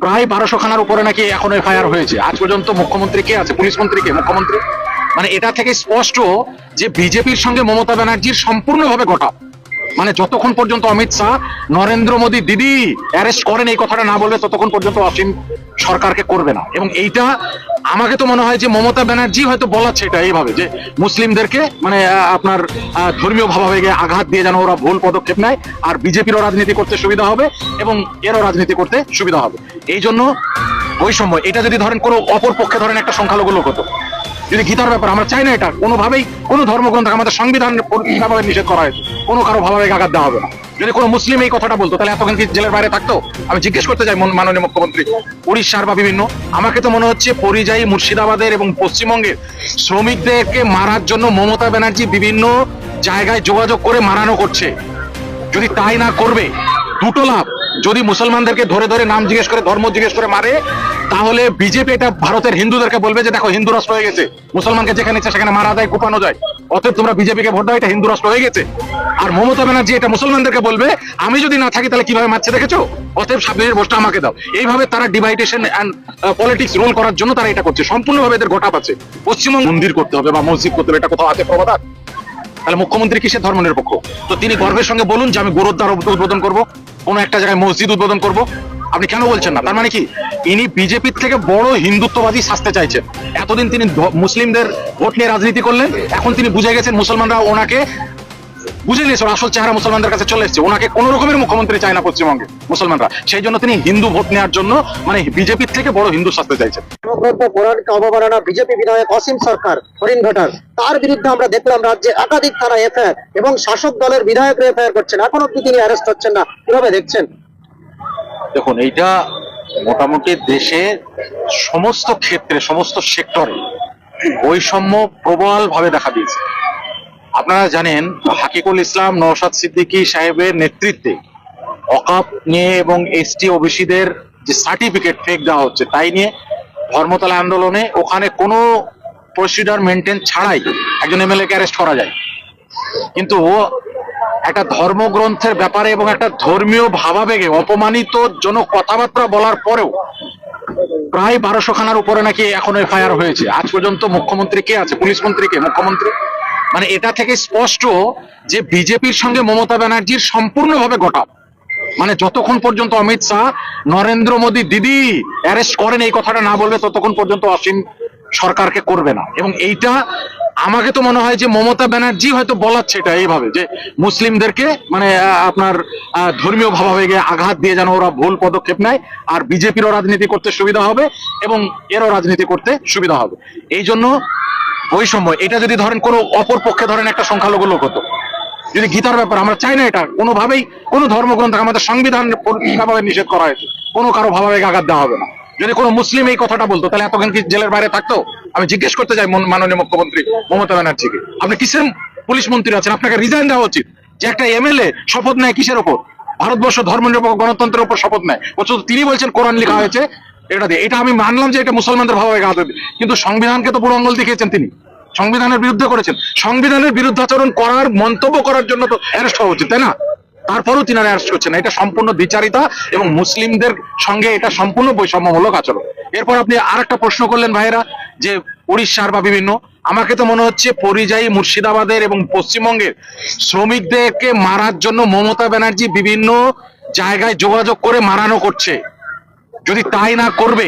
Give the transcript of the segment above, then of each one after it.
প্রায় বারোশো খানার উপরে নাকি এখন এফআইআর হয়েছে। আজ পর্যন্ত মুখ্যমন্ত্রী কে আছে? পুলিশ মন্ত্রী কে? মুখ্যমন্ত্রী? মানে এটা থেকে স্পষ্ট যে বিজেপির সঙ্গে মমতা ব্যানার্জির সম্পূর্ণভাবে ঘটা। মানে যতক্ষণ পর্যন্ত অমিত শাহ, নরেন্দ্র মোদী দিদি অ্যারেস্ট করেন, এই কথাটা না বলবে, ততক্ষণ পর্যন্ত অসীম সরকারকে করবে না। এবং এইটা আমাকে তো মনে হয় যে মমতা ব্যানার্জি হয়তো বলাচ্ছে এটা এইভাবে, যে মুসলিমদেরকে মানে আপনার ধর্মীয় ভাবাবেগে আঘাত দিয়ে যেন ওরা ভুল পদক্ষেপ নেয়, আর বিজেপিরও রাজনীতি করতে সুবিধা হবে এবং এরও রাজনীতি করতে সুবিধা হবে। এই জন্য সময় এটা যদি ধরেন কোনো অপর পক্ষে ধরেন একটা সংখ্যালঘু লোক হতো যদি গীতার ব্যাপার আমরা চাই না এটা, কোনোভাবেই কোনো ধর্মগ্রন্থ আমাদের সংবিধান নিষেধ করা হয়েছে। কোনো কারও ভাবাবেগ আঘাত দেওয়া হবে না। যদি কোনো মুসলিম এই কথাটা বলতো, তাহলে এতক্ষণ কি জেলের বাইরে থাকতো? আমি জিজ্ঞেস করতে চাই মন- মাননীয় মুখ্যমন্ত্রী উড়িষ্যার বা বিভিন্ন, আমাকে তো মনে হচ্ছে পরিযায়ী মুর্শিদাবাদের এবং পশ্চিমবঙ্গের শ্রমিকদেরকে মারার জন্য মমতা ব্যানার্জি বিভিন্ন জায়গায় যোগাযোগ করে মারানো করছে। যদি তাই না করবে, দুটো লাভ। যদি মুসলমানদেরকে ধরে ধরে নাম জিজ্ঞেস করে, ধর্ম জিজ্ঞেস করে মারে, তাহলে বিজেপি এটা ভারতের হিন্দুদেরকে বলবে যে দেখো, হিন্দু রাষ্ট্র হয়ে গেছে। মুসলমানকে যেখানে ইচ্ছা সেখানে মারা যায়, কুপানো যায়। অতএব তোমরা বিজেপিকে ভোট দাও, এটা হিন্দু রাষ্ট্র হয়ে গেছে। আর মমতা ব্যানার্জি এটা মুসলমানদেরকে বলবে, আমি যদি না থাকি তাহলে কীভাবে মারছে দেখেছ? অতএব সাবধানের ভোটটা আমাকে দাও। এইভাবে তারা ডিভাইডেশন অ্যান্ড পলিটিক্স রোল করার জন্য তারা এটা করছে। সম্পূর্ণভাবে এদের গোটা আছে। পশ্চিমবঙ্গ মন্দির করতে হবে বা মসজিদ করতে হবে, এটা কোথাও আছে প্রবাদ? তাহলে মুখ্যমন্ত্রী কিসের ধর্ম নিরপেক্ষ? তো তিনি গর্বের সঙ্গে বলুন যে আমি গুরুদ্বার উদ্বোধন করব, কোনো একটা জায়গায় মসজিদ উদ্বোধন করব। আপনি কেন বলছেন না? তার মানে কি? ইনি বিজেপির থেকে বড় হিন্দুত্ববাদী সাজতে চাইছেন। এতদিন তিনি মুসলিমদের ভোট নিয়ে রাজনীতি করলেন, এখন তিনি বুঝে গেছেন মুসলমানরা ওনাকে বুঝে নিয়েছে আসল চেহারা মুসলমানদের কাছে চলে এসেছে। ওনাকে কোন রকমের মুখ্যমন্ত্রী চায় না পশ্চিমবঙ্গে মুসলমানরা। সেই জন্য তিনি হিন্দু ভোট নেওয়ার জন্য মানে বিজেপির থেকে বড় হিন্দু সাজতে চাইছেন। ধর্মগ্রন্থ কোরআনকে অবমাননা বিজেপি বিধায়ক অসীম সরকার, হরিণ ঘটার তার বিরুদ্ধে আমরা দেখলাম রাজ্যে একাধিক থানা এফআইআর এবং শাসক দলের বিধায়করা এফআইআর করছেন। এখন অব্দি তিনি অ্যারেস্ট হচ্ছেন না। কীভাবে দেখছেন? দেখুন, এইটা মোটামুটি দেশের সমস্ত ক্ষেত্রে, সমস্ত সেক্টরে বৈষম্য প্রবল ভাবে দেখা দিয়েছে। আপনারা জানেন, হাকিকুল ইসলাম, নওশাদ সিদ্দিকী সাহেবের নেতৃত্বে অকাপ নিয়ে এবং এসটি ওবিসিদের যে সার্টিফিকেট ফেক দেওয়া হচ্ছে, তাই নিয়ে ধর্মতলা আন্দোলনে ওখানে কোনো প্রসিডার মেনটেন ছাড়াই একজন এমএলএ কে অ্যারেস্ট করা যায়। কিন্তু ও একটা ধর্মগ্রন্থের ব্যাপারে এবং একটা ধর্মীয় ভাবাবেগে অপমানিত জনক কথাবার্তা বলার পরেও প্রায় বারোশো খানার উপরে নাকি এখন এফআইআর হয়েছে। আজ পর্যন্ত মুখ্যমন্ত্রী কে আছে? পুলিশ মন্ত্রী কে? মুখ্যমন্ত্রী? মানে এটা থেকে স্পষ্ট যে বিজেপির সঙ্গে মমতা ব্যানার্জির সম্পূর্ণভাবে ঘটা মানে যতক্ষণ পর্যন্ত অমিত শাহ, নরেন্দ্র মোদী দিদি অ্যারেস্ট করেন, এই কথাটা না বলবে, ততক্ষণ পর্যন্ত অসীম সরকারকে করবে না। এবং এইটা আমাকে তো মনে হয় যে মমতা ব্যানার্জি হয়তো বলাচ্ছে এটা এইভাবে, যে মুসলিমদেরকে মানে আপনার ধর্মীয় ভাবাবেগে আঘাত দিয়ে যেন ওরা ভুল পদক্ষেপ নেয়, আর বিজেপিরও রাজনীতি করতে সুবিধা হবে এবং এরও রাজনীতি করতে সুবিধা হবে। এই জন্য ওই সময় এটা যদি ধরেন কোনো অপর পক্ষে ধরেন একটা সংখ্যালঘু লোক হতো যদি গীতার ব্যাপার, আমরা চাই না এটা। কোনোভাবেই কোনো ধর্মগ্রন্থ আমাদের সংবিধান পরিষ্কারভাবে নিষেধ করা হয়েছে? কোনো কারও ভাবাবেগ আঘাত দেওয়া হবে না। যদি কোনো মুসলিম এই কথাটা বলতো, তাহলে এতক্ষণ কি জেলের বাইরে থাকতো? আমি জিজ্ঞেস করতে চাই মাননীয় মুখ্যমন্ত্রী মমতা ব্যানার্জিকে। আপনি কিসের পুলিশ মন্ত্রী আছেন? আপনাকে রিজাইন দেওয়া উচিত যে একটা এমএলএ শপথ নেয় কিসের ওপর? ভারতবর্ষ ধর্ম নিরপেক্ষ গণতন্ত্রের উপর শপথ নেয়। অথচ তিনি বলছেন কোরআন লেখা হয়েছে, এটা দিয়ে। এটা আমি মানলাম যে এটা মুসলমানদের দেবে। কিন্তু সংবিধানকে তো বুড়ো আঙ্গুল দেখিয়েছেন তিনি। সংবিধানের বিরুদ্ধে করেছেন। সংবিধানের বিরুদ্ধাচরণ করার, মন্তব্য করার জন্য তো অ্যারেস্ট হওয়া উচিত, তাই না? তারপরেও তিনারা অ্যারেস্ট করছেন এটা সম্পূর্ণ বিচারিতা এবং মুসলিমদের সঙ্গে এটা সম্পূর্ণ বৈষম্যমূলক আচরণ। এরপর আপনি আর একটা প্রশ্ন করলেন ভাইয়েরা, যে উড়িষ্যার বা বিভিন্ন। আমাকে তো মনে হচ্ছে পরিযায়ী মুর্শিদাবাদের এবং পশ্চিমবঙ্গের শ্রমিকদেরকে মারার জন্য মমতা ব্যানার্জি বিভিন্ন জায়গায় যোগাযোগ করে মারানো করছে। যদি তাই না করবে,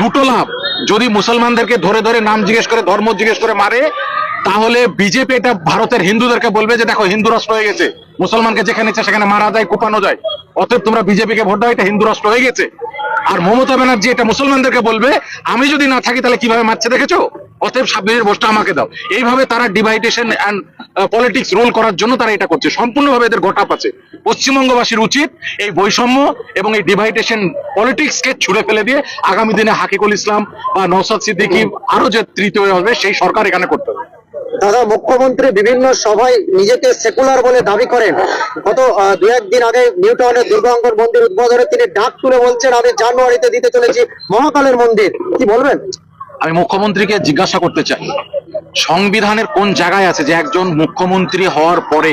দুটো লাভ। যদি মুসলমানদেরকে ধরে ধরে নাম জিজ্ঞেস করে, ধর্ম জিজ্ঞেস করে মারে, তাহলে বিজেপি এটা ভারতের হিন্দুদেরকে বলবে যে দেখো, হিন্দু রাষ্ট্র হয়ে গেছে। মুসলমানকে যেখানে সেখানে মারা যায়, কোপানো যায়। অতএব তোমরা বিজেপিকে ভোট দাও, এটা হিন্দু রাষ্ট্র হয়ে গেছে। আর মমতা ব্যানার্জি এটা মুসলমানদেরকে বলবে, আমি যদি না থাকি তাহলে কীভাবে মারছে দেখেছ? অতএব সাবধানের ভোটটা আমাকে দাও। এইভাবে তারা ডিভাইডেশন অ্যান্ড পলিটিক্স রোল করার জন্য তারা এটা করছে। সম্পূর্ণভাবে এদের গোটাপ আছে। পশ্চিমবঙ্গবাসীর উচিত এই বৈষম্য এবং এই ডিভাইডেশন পলিটিক্স কে ছুড়ে ফেলে দিয়ে আগামী দিনে হাকিকুল ইসলাম বা নৌসাদ সিদ্দিকি আরও যে তৃতীয় হবে, সেই সরকার এখানে করতে হবে। দাদা, মুখ্যমন্ত্রী বিভিন্ন সভায় নিজেকে সেকুলার বলে দাবি করেন। গত দু, একদিন আগে নিউ টাউনের দুর্গাঙ্কর মন্দির উদ্বোধনে তিনি ডাক তুলে বলছেন, আমি জানুয়ারিতে দিতে চলেছি মহাকালের মন্দির। কি বলবেন? আমি মুখ্যমন্ত্রীকে জিজ্ঞাসা করতে চাই, সংবিধানের কোন জায়গায় আছে যে একজন মুখ্যমন্ত্রী হওয়ার পরে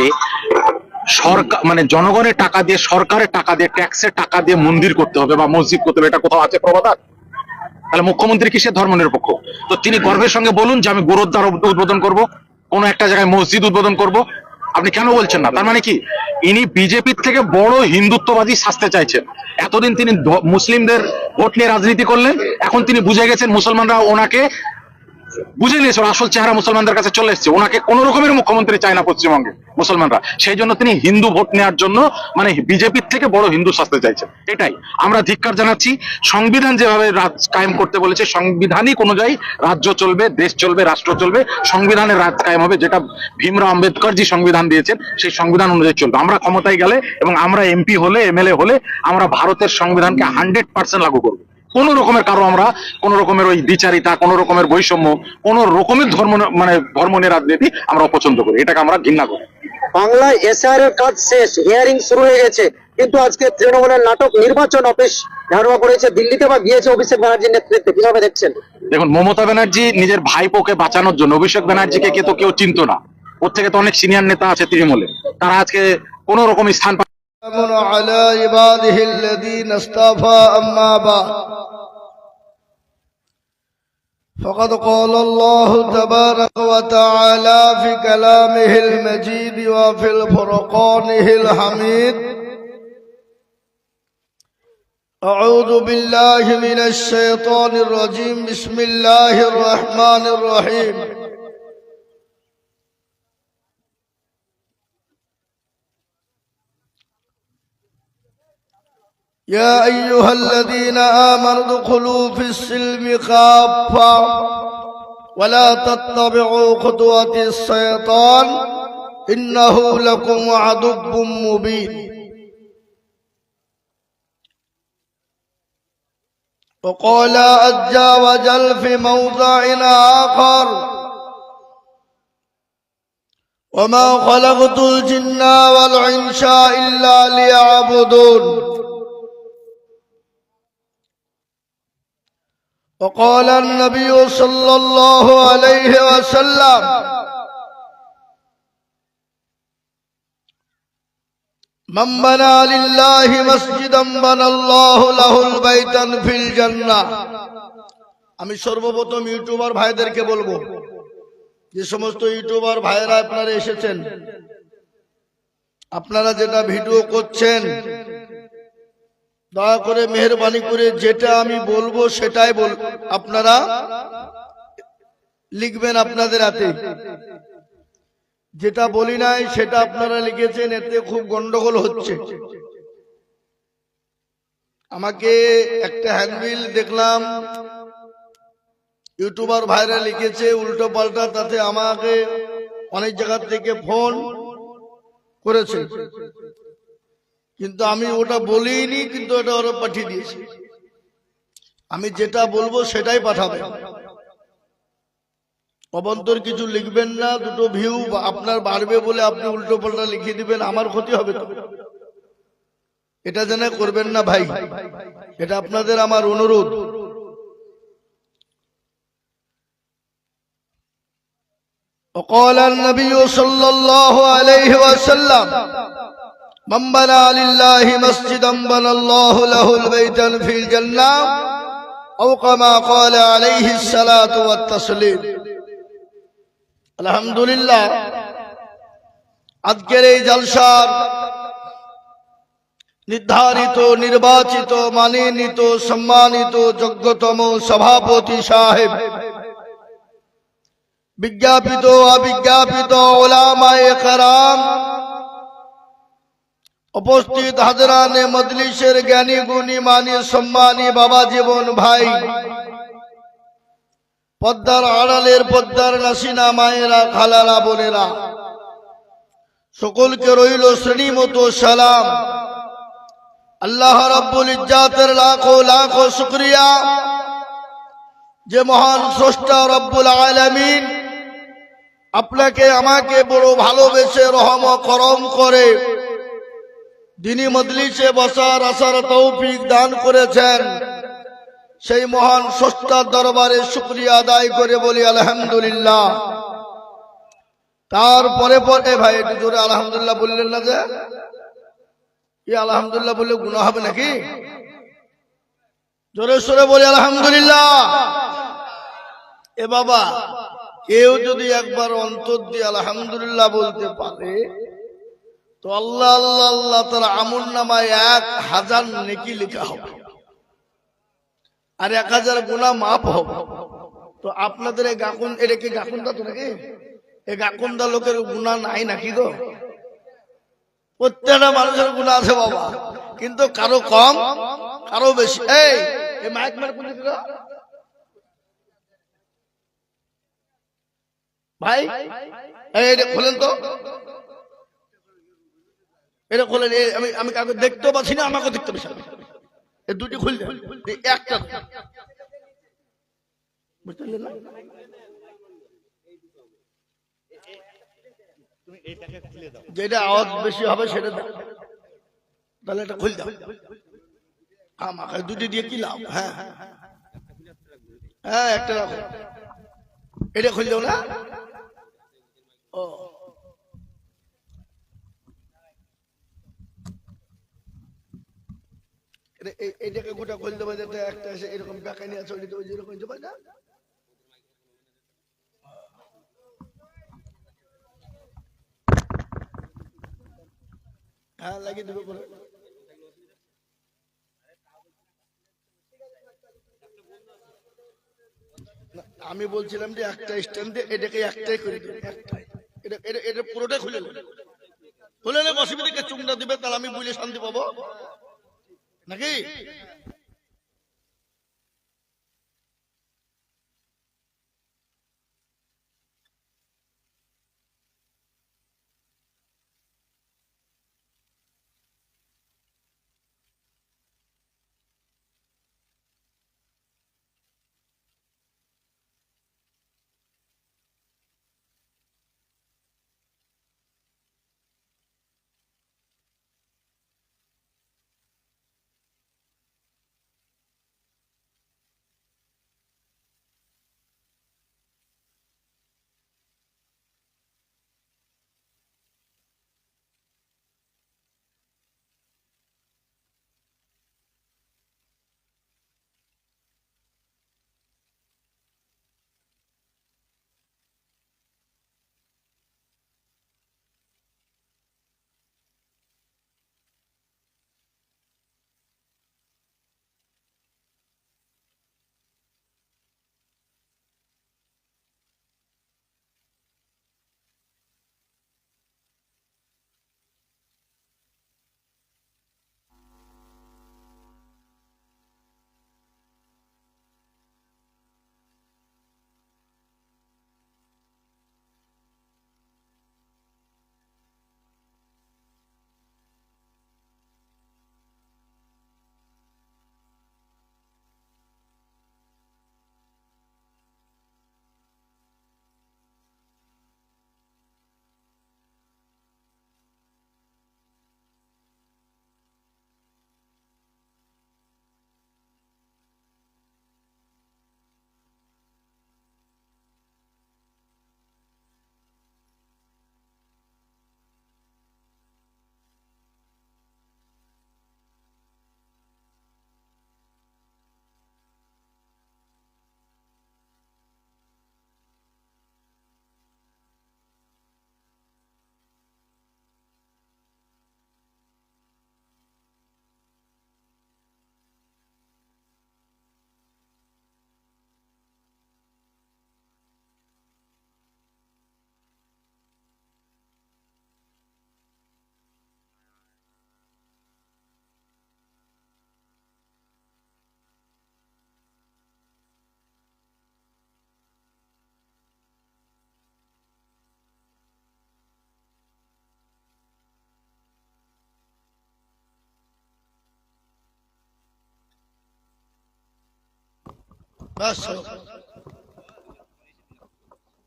সরকার মানে জনগণের টাকা দিয়ে, সরকারের টাকা দিয়ে ট্যাক্সের টাকা দিয়ে মন্দির করতে হবে বা মসজিদ করতে হবে? এটা কোথাও আছে প্রবাদার তাহলে মুখ্যমন্ত্রী কিসের ধর্ম নিরপেক্ষ তো তিনি গর্বের সঙ্গে বলুন যে আমি গোরদ্বার উদ্বোধন করব, কোন একটা জায়গায় মসজিদ উদ্বোধন করব। আপনি কেন বলছেন না? তার মানে কি? ইনি বিজেপির থেকে বড় হিন্দুত্ববাদী শাস্তে চাইছেন। এতদিন তিনি মুসলিমদের ভোট নিয়ে রাজনীতি করলেন, এখন তিনি বুঝে গেছেন মুসলমানরা ওনাকে বুঝে নিয়েছে আসল চেহারা মুসলমানদের কাছে চলে এসেছে। ওনাকে কোন রকমের মুখ্যমন্ত্রী চায় না পশ্চিমবঙ্গে, মুসলমানরা। সেই জন্য তিনি হিন্দু ভোট নেওয়ার জন্য মানে বিজেপির থেকে বড় হিন্দু সাজতে চাইছেন। এটাই। আমরা ধিক্কার জানাচ্ছি, সংবিধান যেভাবে রাজ কায়েম করতে বলেছে, সাংবিধানিক অনুযায়ী রাজ্য চলবে, দেশ চলবে, রাষ্ট্র চলবে, সংবিধানের রাজ কায়েম হবে, যেটা ভীমরাও আম্বেদকর জি সংবিধান দিয়েছেন, সেই সংবিধান অনুযায়ী চলবে। আমরা ক্ষমতায় গেলে এবং আমরা এমপি হলে, এমএলএ হলে, আমরা ভারতের সংবিধানকে হান্ড্রেড পার্সেন্ট লাগু করব। কোন রকমের কারও আমরা কোন রকমের ওই দ্বিচারিতা কোন রকমের বৈষম্য কোন রকমের ধর্ম মানে ধর্ম নিয়ে রাজনীতি আমরা অপছন্দ করি। এটাকে আমরা ঘৃণা করি। বাংলায় এসআর এর কাজ শেষ হিয়ারিং শুরু হয়ে গেছে। কিন্তু আজকে তৃণমূলের নাটক নির্বাচন অফিস ধারণা করেছে দিল্লিতে বা গিয়েছে অভিষেক ব্যানার্জির নেতৃত্বে। কীভাবে দেখছেন? দেখুন মমতা ব্যানার্জি নিজের ভাইপোকে বাঁচানোর জন্য অভিষেক ব্যানার্জিকে কে তো কেউ চিনতো না। ওর থেকে তো অনেক সিনিয়র নেতা আছে তৃণমূলে। তারা আজকে কোন রকম স্থান سلام على عباده الذين اصطفى أما بعد. فقد قال الله تبارك وتعالى في كلامه المجيد وفي الفرقانه الحميد أعوذ بالله من الشيطان الرجيم بسم الله الرحمن الرحيم. يا أيها الذين آمنوا ادخلوا في السلم كافة ولا تتبعوا خطوات الشيطان إنه لكم عدو مبين. وقال عز وجل في موضع آخر وما خلقت الجن والعنس إلا ليعبدون. وقال النبي صلى الله عليه وسلم من بنى لله مسجدا بنى الله له البيتا في الجنة আমি সর্বপ্রথম ইউটিউবার ভাইদেরকে বলবো যে সমস্ত ইউটিউবার ভাইরা আপনারা এসেছেন আপনারা যেটা ভিডিও করছেন দয়া করে মেহরবানি করে যেটা আমি বলব সেটাই বল আপনারা লিখবেন আপনাদের হাতে। যেটা বলি নাই সেটা আপনারা লিখেছেন, এতে খুব গন্ডগোল হচ্ছে। আমাকে একটা হ্যান্ডবিল দেখলাম, ইউটিউবার ভাইরা লিখেছে, উল্টো পাল্টা, তাতে আমাকে অনেক জায়গা থেকে ফোন করেছে। কিন্তু আমি ওটা বলিনি কিন্তু ওটা ওরা পাঠিয়ে দিয়েছে আমি যেটা বলবো সেটাই পাঠাবে অবন্তর কিছু লিখবেন না দুটো ভিউ আপনার বাড়বে বলে আপনি উল্টো পাল্টা লিখে দিবেন আমার ক্ষতি হবে তো এটা যেন করবেন না ভাই এটা আপনাদের আমার অনুরোধ وقال النبي صلى الله عليه وسلم من بنى لله مسجدا بنى الله له البيت في الجنة أو كما قال عليه الصلاة والتسليم الحمد لله আজকের এই জলসার নির্ধারিত নির্বাচিত মানিনীত সম্মানিত যোগ্যতম সভাপতি সাহেব বিজ্ঞাপিত অবিজ্ঞাপিত ওলামায়ে কারাম উপস্থিত হাজরানে মজলিসের জ্ঞানী, গুণী, মানি, সম্মানী বাবা জীবন ভাই। পদ্মার আড়ালের পদ্মার নাসিনা মায়েরা, খালারা, বোনেরা, সকলকে রইল শ্রেণি মতো সালাম। আল্লাহ রাব্বুল ইজ্জাতের লাখো লাখো শুক্রিয়া। যে মহান স্রষ্টা রব্বুল আলামিন আপনাকে, আমাকে বড় ভালোবেসে রহম করম করে দিনী মজলিসে বসার আসার তৌফিক দান করেছেন, সেই মহান স্রষ্টার দরবারে শুক্রিয়া আদায় করে বলি, আলহামদুলিল্লাহ। তারপরে পরে ভাই, একটু জোরে আলহামদুলিল্লাহ বললেন না যে? আলহামদুলিল্লাহ বললে গুণা হবে নাকি? জোরে সোরে বলি, আলহামদুলিল্লাহ। এ বাবা, কেউ যদি একবার অন্তর দিয়ে আলহামদুলিল্লাহ বলতে পারে তো আল্লাহ আল্লাহ আল্লাহ তার আমল নামায় এক হাজার নেকি লেখা হবে। আর এক হাজার গুণা মাপ হবে। তো আপনাদের এই গাকুন এটা কি গাকুনদা তো নাকি? এই গাকুনদা লোকের গুণা নাই নাকি গো প্রত্যেকটা মানুষের গুণা আছে বাবা। কিন্তু কারও কম, কারও বেশি। এই মাইক মার কোন ভাই, এই খোলেন তো। এটা খোলেন আমি আমি কাউকে দেখতেও পাচ্ছি না আমাকে দেখতে পাচ্ছি। এই দুটি খুললে একটা। বুঝতে পারলেন না? যেটা আওয়াজ বেশি হবে সেটা তাহলে এটা খুল দাও। আমাকে দুটি দিয়ে কি লাভ? হ্যাঁ হ্যাঁ একটা রাখো। এটা খুল দাও না? ও। এটা- গোটা একটা এসে এরকম বেকানি আছে ওইটা না হ্যাঁ লাগিয়ে দেবে আমি বলছিলাম যে একটা স্ট্যান্ডে এটাকে একটাই করে দেবে একটাই। এটা এটা পুরোটাই খুলে খুলে নেবে অসুবিধাকে চুমটা দিবে, তাহলে আমি বুঝলে শান্তি পাবো। নাকি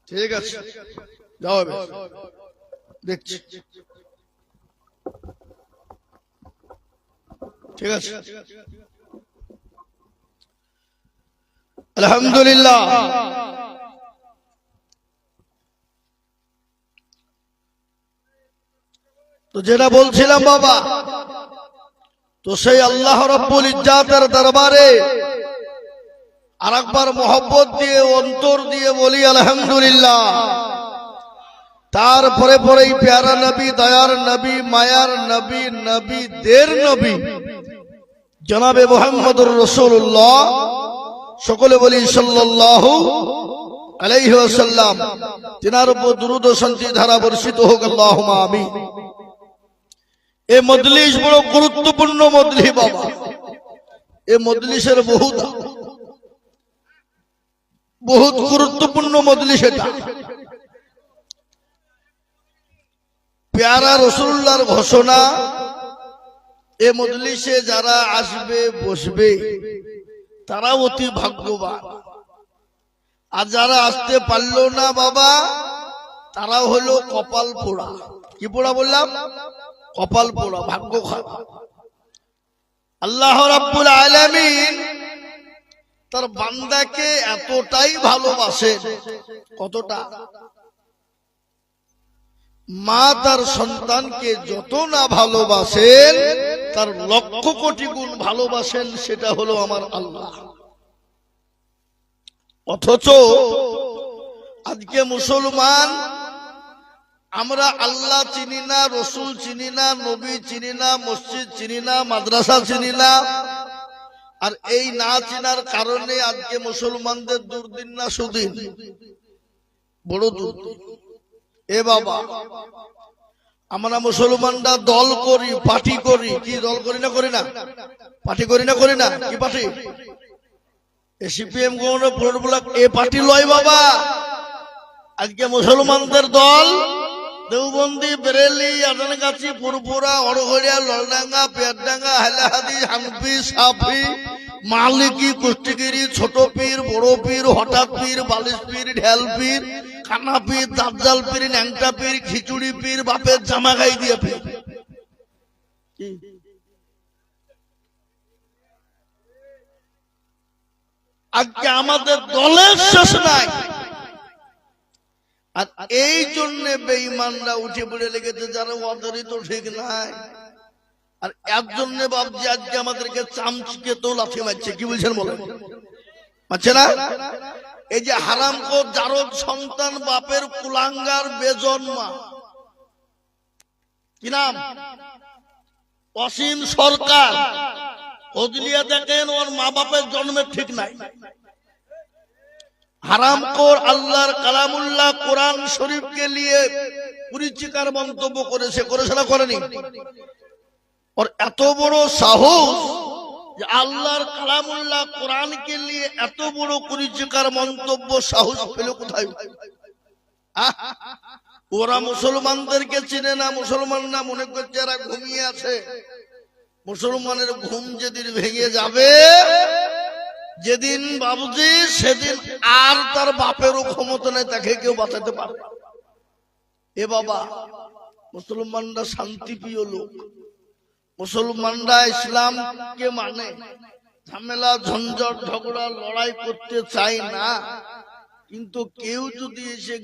ঠিক আছে। যাও দেখছি। ঠিক আছে। আলহামদুলিল্লাহ। তো যেটা বলছিলাম বাবা, তো সেই আল্লাহ রব্বুল ইজ্জাতের দরবারে আর একবার মোহব্বত দিয়ে, অন্তর দিয়ে বলি, আলহামদুলিল্লাহ। তারপরে পরেই প্যারা নবী, দয়ার নবী, মায়ার নবী নবী, দের নবী, জনাবে মোহাম্মদুর রসুল্লাহ সকলে বলি, সাল্লাল্লাহু আলাইহি ওয়াসাল্লাম। তিনার উপর দুরুদ ও শান্তি ধারা বর্ষিত হোক, আল্লাহুম্মা আমিন। এই মজলিস বড় গুরুত্বপূর্ণ মজলিস, বাবা। এই মজলিসের বহু দাম। বহুত গুরুত্বপূর্ণ মজলিস এটা। পেয়ারা রসুল্লাহর ঘোষণা, এ মজলিসে যারা আসবে, বসবে তারা অতি ভাগ্যবান। আর যারা আসতে পারল না বাবা তারা হলো কপাল পোড়া। কি পোড়া বললাম? কপাল পোড়া, ভাগ্য খারাপ। আল্লাহ রাব্বুল আলামিন তার বান্দাকে এতটাই ভালোবাসে। কতটা? মা তার সন্তানকে যত না ভালোবাসেন, তার লক্ষ কোটি গুণ ভালোবাসেন, সেটা হলো আমার আল্লাহ। অথচ আজকে মুসলমান, আমরা আল্লাহ চিনি না, রসুল চিনি না, নবী চিনি না, মসজিদ চিনি না, মাদ্রাসা চিনি না আর এই না চিনার কারণে আজকে মুসলমানদের দুর্দিন না সুদিন। বড় দুর্দিন। এ বাবা, আমরা মুসলমানরা দল করি, পার্টি করি, কি দল করি না করি না? পার্টি করি না করি না? কি পার্টি? সিপিএম এ পার্টি লয় বাবা। আজকে মুসলমানদের দল দেওবন্দি বেরেলি আদানগাছি পুরপুরা অড়ঘড়িয়া ললডাঙ্গা পেয়ারডাঙ্গা হাইলাহাদি হাম্পি সাফি মালিকি কুষ্টিগিরি ছোট পীর বড় পীর হঠাৎ পীর বালিশ পীর ঢেল পীর কানা পীর দাজ্জাল পীর ন্যাংটা পীর খিচুড়ি পীর বাপের জামা গাই দিয়ে পীর? আজকে আমাদের দলের শেষ নাই আর এই জন্য বেঈমানরা উঠে পড়ে লেগেছে যারা ওদেরই তো ঠিক নাই। আর এর জন্য ভাবছি, আজকে আমাদেরকে চামচিকে তো লাথি মারছে, কি বলছেন বলেন? মারছে না? এই যে হারাম কো জারদ সন্তান বাপের কুলাঙ্গার বেজন্মা। কি নাম? অসীম সরকার। দেখেন ওর মা বাপের জন্মের ঠিক নাই। হারামখোর আল্লাহর কালামুল্লাহ কোরআন শরীফকে নিয়ে পরিচিকার মন্তব্য করেছে করেছে না করেনি। ওর এত বড় সাহস যে আল্লাহর কালামুল্লাহ কোরআনকে নিয়ে এত বড় পরিচিকার মন্তব্য সাহস পেল কোথায়? ওরা মুসলমানদেরকে চিনে না, মুসলমান না, মনে করছে এরা ঘুমিয়ে আছে। মুসলমানের ঘুম যেদিন ভেঙে যাবে যেদিন বাবুজি, সেদিন আর তার বাপেরও ক্ষমতা নেই, তাকে কেউ বাঁচাতে পারবে এ বাবা, মুসলমানরা শান্তিপ্রিয় লোক। মুসলমানরা ইসলামকে মানে। ঝামেলা, ঝঞ্ঝট, ঝগড়া, লড়াই করতে চাই না। কিন্তু কেউ যদি এসে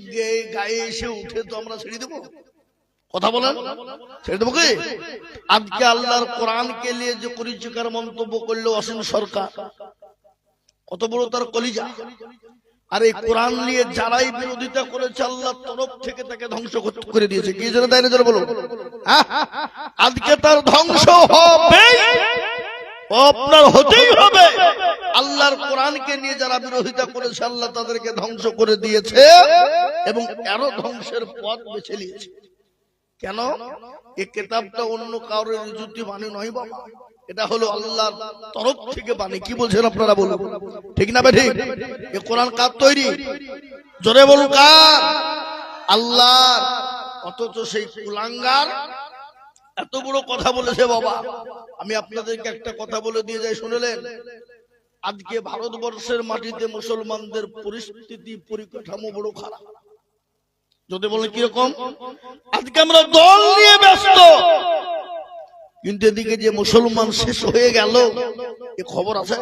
গায়ে এসে উঠে তো আমরা ছেড়ে দেবো। কথা বলেন? ছেড়ে দেবো কি? আজকে আল্লাহর কোরআনকে নিয়ে যে পরিচিকার মন্তব্য করল অসীম সরকার কত বড় তার কলিজা। আর এই কোরআন নিয়ে যারাই বিরোধিতা করেছে, আল্লাহর তরফ থেকে তাকে ধ্বংস করে দিয়েছে। কি জন্য তাই না বলো হ্যাঁ? আজকে তার ধ্বংস হবে। আপনার হতেই হবে। আল্লাহর কোরআনকে নিয়ে যারা বিরোধিতা করেছে, আল্লাহ তাদেরকে ধ্বংস করে দিয়েছে এবং আরও ধ্বংসের পথ বেছে নিয়েছে। কেন? এই কেতাবটা অন্য কারোর রুজুতি বাণী নয় বাবা। এটা হলো আল্লাহর তরফ থেকে বাণী। কি বলছেন আপনারা বলুন? ঠিক না ঠিক? এ কোরআন কার তৈরি? জোরে বলুন কার? আল্লাহ অথচ সেই কুলাঙ্গার এত বড় কথা বলেছে বাবা। আমি আপনাদেরকে একটা কথা বলে দিয়ে যাই, শুনলেন? আজকে ভারতবর্ষের মাটিতে মুসলমানদের পরিস্থিতি, পরিকাঠামো বড় খারাপ। যদি বলেন কীরকম? আজকে আমরা দল নিয়ে ব্যস্ত। কিন্তু এদিকে যে মুসলমান শেষ হয়ে গেল, এ খবর আছে?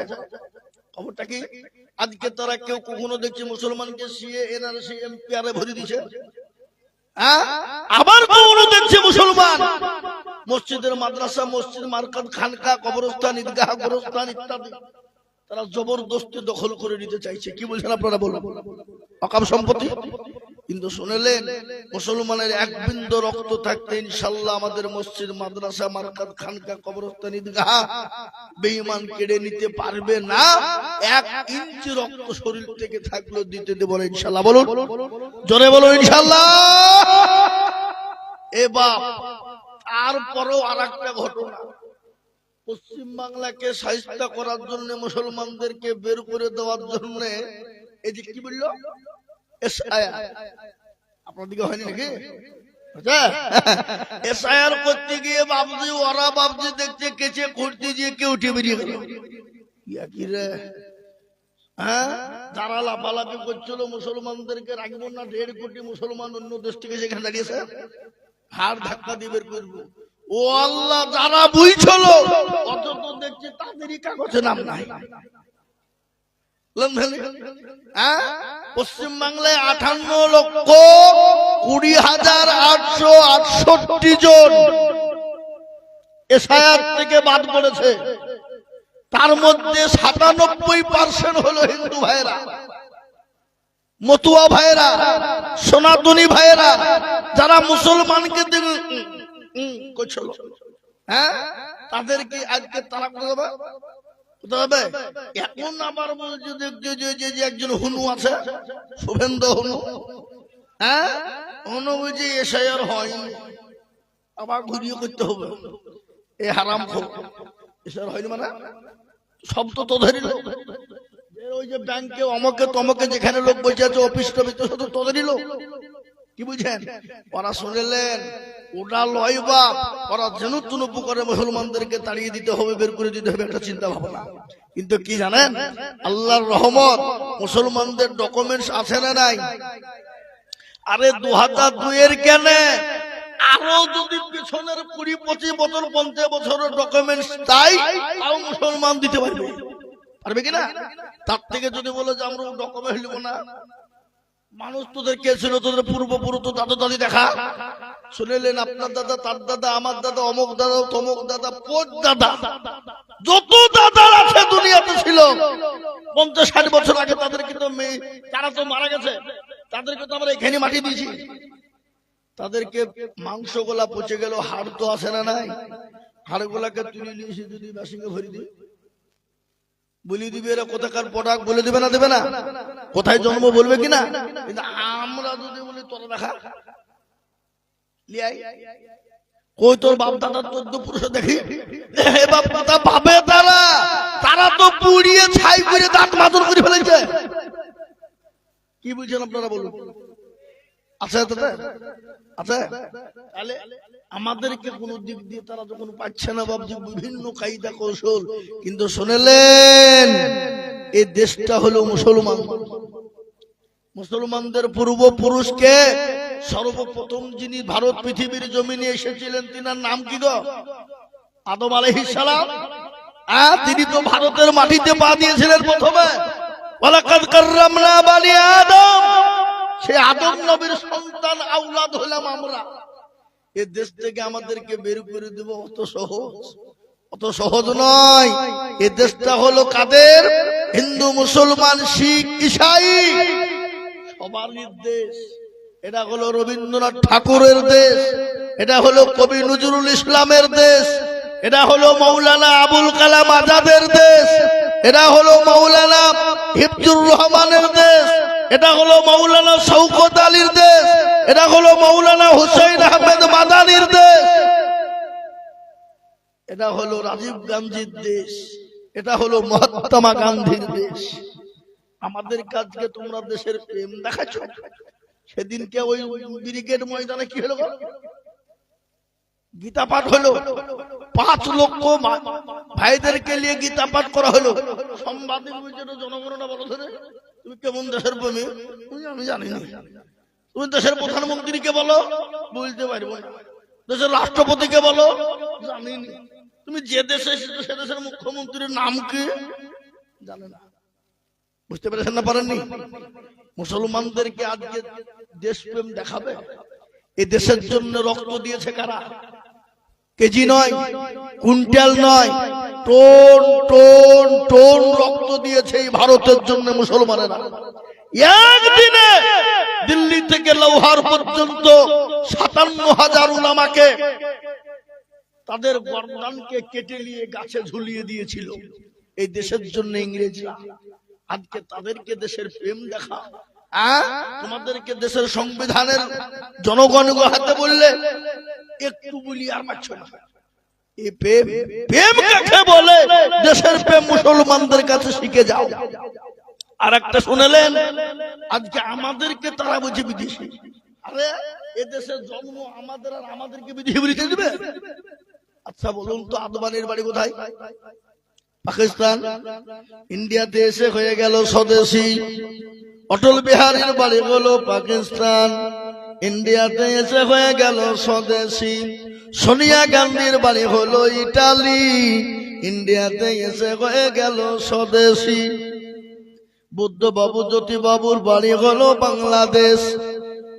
খবরটা কি? আজকে তারা কেউ কখনো দেখছে মুসলমানকে সিএ এনআরসি এমপিআরে ভরে দিছে? হ্যাঁ? আবার কখনো দেখছে মুসলমান? মসজিদের মাদ্রাসা, মসজিদ মার্কাত খানকা, কবরস্থান, ঈদগাহ, গোরস্থান ইত্যাদি। তারা জবরদস্তি দখল করে নিতে চাইছে। কি বলছেন আপনারা বলুন? অকাম সম্পত্তি? কিন্তু শুনেলেন, মুসলমানের এক বিন্দু রক্ত থাকতে ইনশাল্লাহ আমাদের মসজিদ, মাদ্রাসা মার্কাত খানকা, কবরস্থান, ঈদগাহ বেঈমান কেড়ে নিতে পারবে না। এক ইঞ্চি রক্ত শরীর থেকে থাকলেও দিতে দেবো না ইনশাল্লাহ। বলুন, জোরে বলো ইনশাল্লাহ। এ বাপ, তারপরও আর একটা ঘটনা। পশ্চিম বাংলাকে সাহিত্য করার জন্য মুসলমানদেরকে বের করে দেওয়ার জন্য, এই যে কি বলল? আপনার দিকে হয়নি নাকি? এসআইআর করতে গিয়ে বাবজি, ওরা বাবজি দেখতে কেচে করতে গিয়ে উঠে বেরিয়ে হ্যাঁ? যারা লাফালাফি করছিল মুসলমানদেরকে রাখব না, দেড় কোটি মুসলমান অন্য দেশ থেকে সেখানে দাঁড়িয়েছে হার ধাক্কা দিয়ে বের করব। ও আল্লাহ, যারা বুঝছিল, অথচ দেখছি তাদেরই কাগজে নাম নাই? পশ্চিম বাংলায় আঠান্ন লক্ষ কুড়ি হাজার আটশো আটষট্টি জন এসআইআর থেকে বাদ পড়েছে। তার মধ্যে সাতানব্বই পার্সেন্ট হলো হিন্দু ভাইরা মতুয়া ভাইরা সনাতনী ভাইরা যারা মুসলমানকে হ্যাঁ? তাদেরকে আজকে তারা যাবে? এখন আবার বলছে একজন হুনু আছে, শুভেন্দু হুনু। হ্যাঁ? হুনু বুঝি এসআইআর হয়নি আবার ঘুরিয়ে করতে হবে। এ হারাম খো এসআইআর হয়নি মানে? শব্দ তো ধরিল যে ওই যে ব্যাংকে অমকে তমকে যেখানে লোক বসে আছে, অফিস টফিস তো শুধু তোদেরই লোক। কি বুঝছেন ওরা শুনলেন ওটা লয় বা ওরা যেন তুনুপু করে মুসলমানদেরকে তাড়িয়ে দিতে হবে, বের করে দিতে হবে একটা চিন্তা ভাবনা। কিন্তু কি জানেন? আল্লাহর রহমত, মুসলমানদের ডকুমেন্টস আছে না নাই? আরে দু হাজার দুইয়ের কেনে? আরও যদি পিছনের কুড়ি, পঁচিশ বছর, পঞ্চাশ বছরের ডকুমেন্টস তাই তাও মুসলমান দিতে পারবে। পারবে কিনা তার থেকে যদি বলে যে আমরা ডকুমেন্ট নিব না মানুষ তোদের কে ছিল? তোদের পূর্বপুরুষ তো দাদা দাদি দেখা? শুনেলেন আপনার দাদা, তার দাদা, আমার দাদা, অমুক দাদা, তমক দাদা, পোত দাদা। যত দাদা আছে দুনিয়াতে ছিল। পঞ্চাশ, ষাট বছর আগে তাদের কিন্তু মেয়ে- তারা তো মারা গেছে। তাদেরকে তো আমরা এখানে মাটি দিয়েছি। তাদেরকে মাংস গোলা পচে গেল, হাড় তো আসে না নাই? হাড় গোলাকে তুলে নিয়েছি যদি মেশিনে ভরি দিই। বলি দিবে এরা কোথাকার প্রোডাক্ট বলে দিবে না, দেবে না? কোথায় জন্ম বলবে কিনা? কিন্তু আমরা যদি বলি তোরা দেখা কই তোর বাপ দাদা চোদ্দ পুরুষ দেখি? বাপ দাদা পাবে তারা তারা তো পুড়িয়ে ছাই করে দাঁত মাদুর করে ফেলেছে। কি বুঝছেন আপনারা বলুন? আছে? আছে? তাহলে আমাদেরকে কোন দিক দিয়ে তারা যখন পাচ্ছে না বাবজি বিভিন্ন কায়দা কৌশল। কিন্তু শুনেলেন এই দেশটা হলো মুসলমান। মুসলমানদের পূর্বপুরুষকে সর্বপ্রথম যিনি ভারত পৃথিবীর জমিনে এসেছিলেন তিনার নাম কি গো? আদম আলাইহিস সালাম। হ্যাঁ, তিনি তো ভারতের মাটিতে পা দিয়েছিলেন প্রথমে। সে আদম নবীর সন্তান আউলাদ হলাম আমরা। এ দেশ থেকে আমাদেরকে বের করে দেব অত সহজ। অত সহজ নয়। এ দেশটা হলো কাদের? হিন্দু মুসলমান শিখ ইসাই। সবার দেশ এটা হলো রবীন্দ্রনাথ ঠাকুরের দেশ। এটা হলো কবি নজরুল ইসলামের দেশ। এটা হলো মৌলানা আবুল কালাম আজাদের দেশ। এটা হলো মৌলানা হিফজুর রহমানের দেশ এটা হলো মৌলানা শৌকত আলীর দেশ। এটা হলো মৌলানা হুসাইন আহমেদ মাদানির দেশ। এটা হলো রাজীব গান্ধীর দেশ। এটা হলো মহাত্মা গান্ধীর দেশ। আমাদের কাজকে তোমরা দেশের প্রেম দেখাচ্ছ সেদিনকে ওই ব্রিগেড ময়দানে কি হলো? গীতা পাঠ হলো। পাঁচ লক্ষ ভাইদেরকে নিয়ে গীতা পাঠ করা হলো। "এটা জনগণনা বলো তুমি কেমন দেশের প্রেমী আমি জানি না তুমি দেশের প্রধানমন্ত্রীকে বলো, বলতে পারব দেশের রাষ্ট্রপতিকে বলো জানি তুমি যে দেশে সে দেশের মুখ্যমন্ত্রীর নাম কি? জানে না। বুঝতে পেরেছেন না পারেননি? মুসলমানদেরকে আজকে দেশপ্রেম দেখাবে? এ দেশের জন্য রক্ত দিয়েছে কারা? কেজি নয়, কুইন্টাল নয় টোন টোন টোন রক্ত দিয়েছে এই ভারতের জন্য মুসলমানেরা। একদিনে দিল্লি থেকে লৌহার পর্যন্ত সাতান্ন হাজার উলামাকে তাদের গর্দানকে কেটে নিয়ে গাছে ঝুলিয়ে দিয়েছিল। এই দেশের জন্য ইংরেজরা, আজকে তাদেরকে দেশের প্রেম দেখা? তোমাদেরকে দেশের সংবিধানের জনগণ হাতে বললে, একটু বলি আর পারছ না। প্রেম প্রেম কাকে বলে? দেশের প্রেম মুসলমানদের কাছে শিখে যাও। আর একটা শুনেলেন, আজকে আমাদেরকে তারা বুঝে বিদেশি। আরে এদেশের জন্ম আমাদের আর আমাদেরকে বিদেশি বলিতে দিবে? আচ্ছা বলুন তো, আদবানির বাড়ি কোথায়? পাকিস্তান। ইন্ডিয়াতে এসে হয়ে গেল স্বদেশী। অটল বিহারীর বাড়ি হলো পাকিস্তান। ইন্ডিয়াতে এসে হয়ে গেল স্বদেশী। সোনিয়া গান্ধীর বাড়ি হলো ইটালি। ইন্ডিয়াতে এসে হয়ে গেল স্বদেশী। বুদ্ধ বাবু জ্যোতি বাবুর বাড়ি হলো বাংলাদেশ।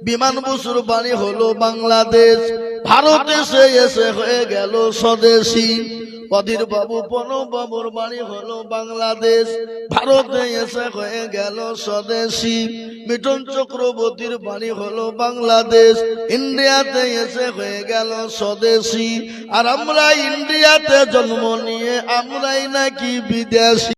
বিমান বসুর বাড়ি হলো বাংলাদেশ। ভারতে সে এসে হয়ে গেল স্বদেশী। অধীর বাবু প্রণব বাবুর বাড়ি হলো বাংলাদেশ। ভারতে এসে হয়ে গেল স্বদেশী। মিঠুন চক্রবর্তীর বাড়ি হলো বাংলাদেশ। ইন্ডিয়াতে এসে হয়ে গেল স্বদেশী। আর আমরা ইন্ডিয়াতে জন্ম নিয়ে আমরাই নাকি বিদেশি।